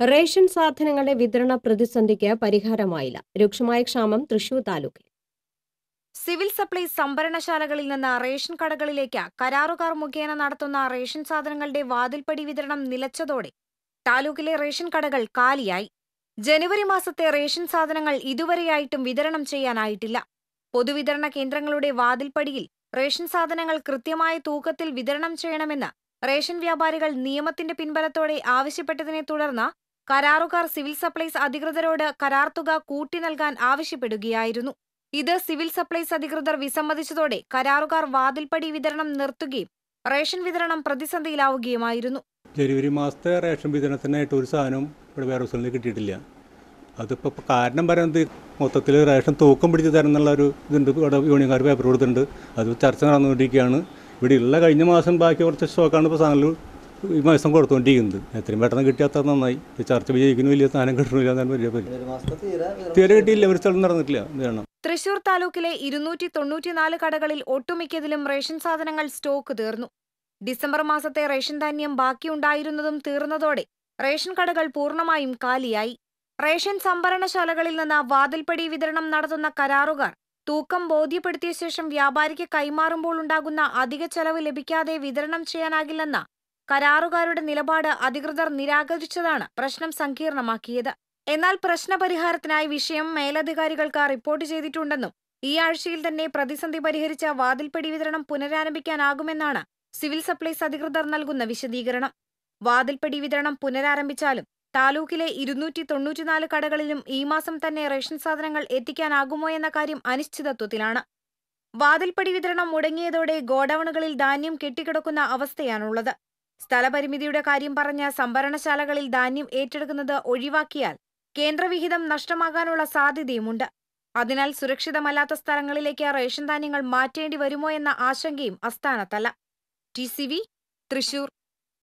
Ration സാധനങ്ങളുടെ വിതരണ പ്രതിസന്ധിക്ക് പരിഹാരമായില്ല. രൂക്ഷമായ ക്ഷാമം തൃശൂർ താലൂക്കിൽ. സിവിൽ സപ്ലൈസ് സംഭരണശാലകളിൽ നിന്ന് റേഷൻ കടകളിലേക്ക് കരാറുകാർ മുഖേന നടത്തുന്ന റേഷൻ സാധനങ്ങളുടെ വാതിൽപ്പടി വിതരണം നിലച്ചതോടെ താലൂക്കിലെ റേഷൻ കടകൾ കാലിയായി. ജനുവരി മാസത്തെ റേഷൻ സാധനങ്ങൾ ഇതുവരെയായിട്ടും വിതരണം ചെയ്യാനായിട്ടില്ല. പൊതുവിതരണ കേന്ദ്രങ്ങളുടെ വാതിൽപ്പടിയിൽ റേഷൻ സാധനങ്ങൾ കൃത്യമായ തൂക്കത്തിൽ വിതരണം ചെയ്യണമെന്ന് റേഷൻ വ്യാപാരികൾ നിയമത്തിന്റെ പിൻബലത്തോടെ ആവശ്യപ്പെട്ടതിനെ തുടർന്ന് കരാറുകാർ സിവിൽ സപ്ലൈസ് അധികൃതരോട് കരാർ തുക കൂട്ടി നൽകാൻ ആവശ്യപ്പെടുകയായിരുന്നു. ഇത് സിവിൽ സപ്ലൈസ് അധികൃതർ വിസമ്മതിച്ചതോടെ കരാറുകാർ വാതിൽപ്പടി വിതരണം നിർത്തുകയും റേഷൻ വിതരണം പ്രതിസന്ധിയിലാവുകയുമായിരുന്നു. ജനുവരി മാസത്തെ റേഷൻ വിതരണത്തിനായിട്ട് ഒരു സാധനം ഇവിടെ വേറെ ദിവസങ്ങളിൽ കിട്ടിയിട്ടില്ല. അതിപ്പോൾ കാരണം പറയുന്നത് മൊത്തത്തിൽ റേഷൻ തൂക്കം പിടിച്ച് തരണം എന്നുള്ള ഒരു ഇതുണ്ട്. ഇവിടെ യൂണിയൻകാർ പേപ്പർ കൊടുത്തിട്ടുണ്ട്. അത് ചർച്ച നടന്നുകൊണ്ടിരിക്കുകയാണ്. ഇവിടെ ഉള്ള കഴിഞ്ഞ മാസം ബാക്കി കുറച്ച് സ്റ്റോക്കാണ് ഇപ്പോൾ സാധനങ്ങൾ ഈ മാസം കൊടുത്തുകൊണ്ടിരിക്കുന്നത് എത്രയും പെട്ടെന്ന് കിട്ടിയാൽ അത്ര നന്നായി. ചർച്ച വിജയിക്കുന്നു വലിയ സ്ഥാനം കിട്ടണില്ല എന്നാണ് വലിയ പരി. തീരെ കിട്ടിയില്ല ഒരു സ്ഥലം നടന്നിട്ടില്ല. ഇതാണ് തൃശൂർ താലൂക്കിലെ ഇരുന്നൂറ്റി തൊണ്ണൂറ്റിനാല് കടകളിൽ ഒട്ടുമിക്കതിലും റേഷൻ സാധനങ്ങൾ സ്റ്റോക്ക് തീർന്നു. ഡിസംബർ മാസത്തെ റേഷൻ ധാന്യം ബാക്കിയുണ്ടായിരുന്നതും തീർന്നതോടെ റേഷൻ കടകൾ പൂർണമായും കാലിയായി. റേഷൻ സംഭരണശാലകളിൽ നിന്ന് വാതിൽപ്പടി വിതരണം നടത്തുന്ന കരാറുകാർ തൂക്കം ബോധ്യപ്പെടുത്തിയ ശേഷം വ്യാപാരിക്ക് കൈമാറുമ്പോൾ ഉണ്ടാകുന്ന അധിക ചെലവ് ലഭിക്കാതെ വിതരണം ചെയ്യാനാകില്ലെന്ന കരാറുകാരുടെ നിലപാട് അധികൃതർ നിരാകരിച്ചതാണ് പ്രശ്നം സങ്കീർണമാക്കിയത്. എന്നാൽ പ്രശ്നപരിഹാരത്തിനായി വിഷയം മേലധികാരികൾക്ക് റിപ്പോർട്ട് ചെയ്തിട്ടുണ്ടെന്നും ഈ ആഴ്ചയിൽ തന്നെ പ്രതിസന്ധി പരിഹരിച്ച വാതിൽപ്പടി വിതരണം പുനരാരംഭിക്കാനാകുമെന്നാണ് സിവിൽ സപ്ലൈസ് അധികൃതർ നൽകുന്ന വിശദീകരണം. വാതിൽപ്പടി വിതരണം പുനരാരംഭിച്ചാലും താലൂക്കിലെ ഇരുന്നൂറ്റി തൊണ്ണൂറ്റിനാല് കടകളിലും ഈ മാസം തന്നെ റേഷൻ സാധനങ്ങൾ എത്തിക്കാനാകുമോ എന്ന കാര്യം അനിശ്ചിതത്വത്തിലാണ്. വാതിൽപ്പടി വിതരണം മുടങ്ങിയതോടെ ഗോഡൌണുകളിൽ ധാന്യം കെട്ടിക്കിടക്കുന്ന അവസ്ഥയാണുള്ളത്. സ്ഥലപരിമിതിയുടെ കാര്യം പറഞ്ഞ സംഭരണശാലകളിൽ ധാന്യം ഏറ്റെടുക്കുന്നത് ഒഴിവാക്കിയാൽ കേന്ദ്രവിഹിതം നഷ്ടമാകാനുള്ള സാധ്യതയുമുണ്ട്. അതിനാൽ സുരക്ഷിതമല്ലാത്ത സ്ഥലങ്ങളിലേക്ക് റേഷൻ ധാന്യങ്ങൾ മാറ്റേണ്ടി വരുമോ എന്ന ആശങ്കയും അസ്ഥാനത്തല്ല ടി സി വി തൃശൂർ.